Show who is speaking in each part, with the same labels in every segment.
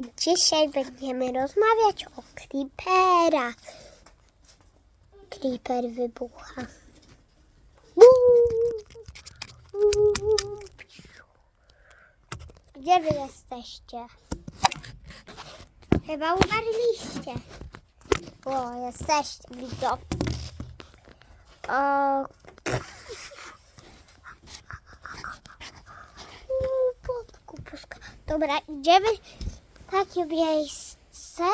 Speaker 1: Dzisiaj będziemy rozmawiać o creeperach. Creeper wybucha. Gdzie wy jesteście? Chyba umarliście. O, jesteście, widzą. O. Dobra, idziemy takie miejsce,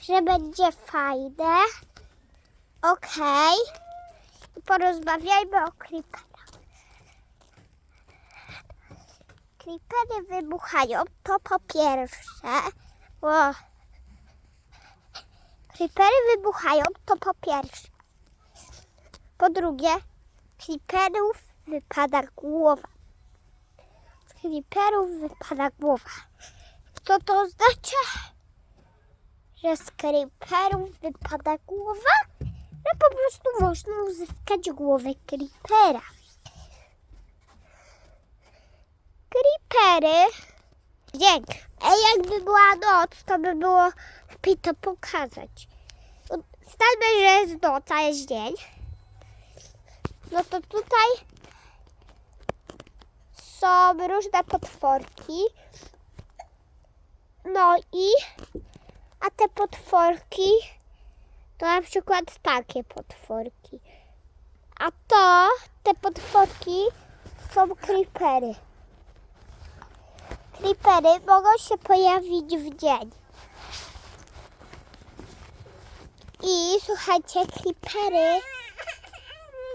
Speaker 1: że będzie fajne. Okej. I Porozmawiajmy o creeperach. Creepery wybuchają, to po pierwsze. O. Creepery wybuchają, to po pierwsze. Po drugie, creeperów wypada głowa. Z creeperów wypada głowa. Co to oznacza? Że z creeperów wypada głowa? Że po prostu można uzyskać głowę creepera. Creepery. Dzień. Ej, jakby była noc, to by było lepiej to pokazać. Stajmy, że jest noc, a jest dzień. No to tutaj są różne potworki. No i a te potworki to na przykład takie potworki. A to te potworki są creepery. Creepery mogą się pojawić w dzień. I słuchajcie, creepery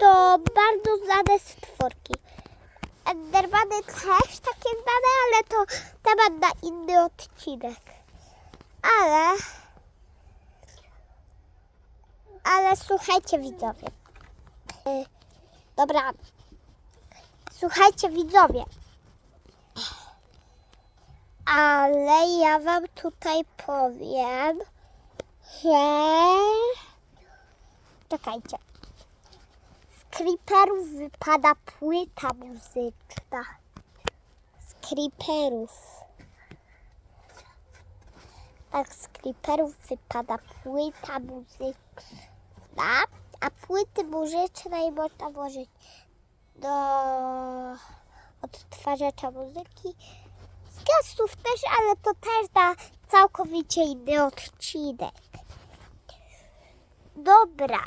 Speaker 1: to bardzo znane stworki. Endermany też takie znane, ale to temat na inny odcinek. Ale, ale słuchajcie widzowie. Dobra, słuchajcie widzowie. Ale ja wam tutaj powiem, że... Czekajcie. Z creeperów wypada płyta muzyczna. Z creeperów. Tak, z wypada płyta muzyczna, a płyty muzycznej można włożyć do odtwarzacza muzyki. Z gastów też, ale to też na całkowicie inny odcinek. Dobra.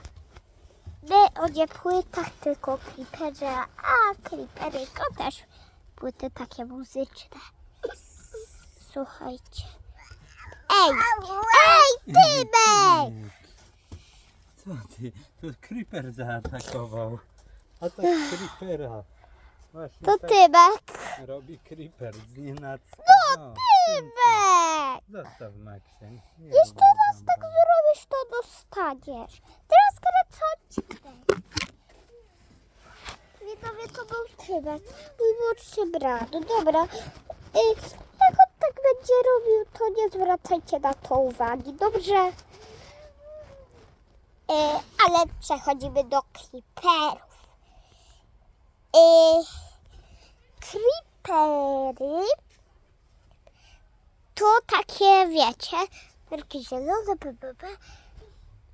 Speaker 1: My o nie płytach, tylko creeperze, a creepery to też płyty takie muzyczne. Słuchajcie. Ej! Ej, Tymek!
Speaker 2: Co ty? To creeper zaatakował. Atak creepera. Właśnie
Speaker 1: To
Speaker 2: tak
Speaker 1: Tymek!
Speaker 2: robi creeper z nienacka. No,
Speaker 1: Tymek!
Speaker 2: Zostaw Maksiem. Nie
Speaker 1: Jeszcze raz tak zrobisz, to dostaniesz. Teraz odcinek. Widzowie, to był Tymek, mój młodszy brat. No Dobra, y, tak będzie robił, to nie zwracajcie na to uwagi, dobrze? Y, ale przechodzimy do creeperów. Y, creepery to takie, wiecie, wielkie zielone, b, b,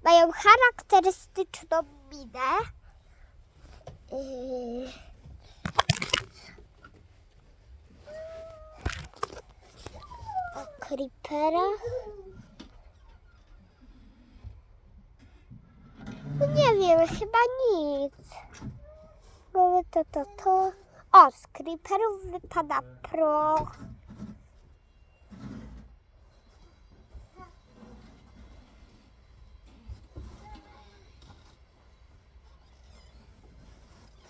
Speaker 1: mają charakterystyczną minę. Yy. O creeperach. No nie wiem, chyba nic. Mamy to, to, to. O, z creeperów wypada proch.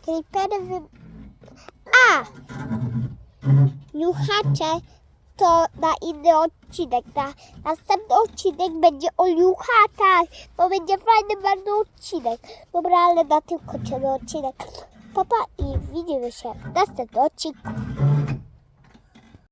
Speaker 1: Creepery wy... A! Juchacze to na inny odcinek. Na następny odcinek będzie o juchaczach. To będzie fajny bardzo odcinek. Dobra, ale na tym kończymy odcinek. Papa i widzimy się w następnym odcinku.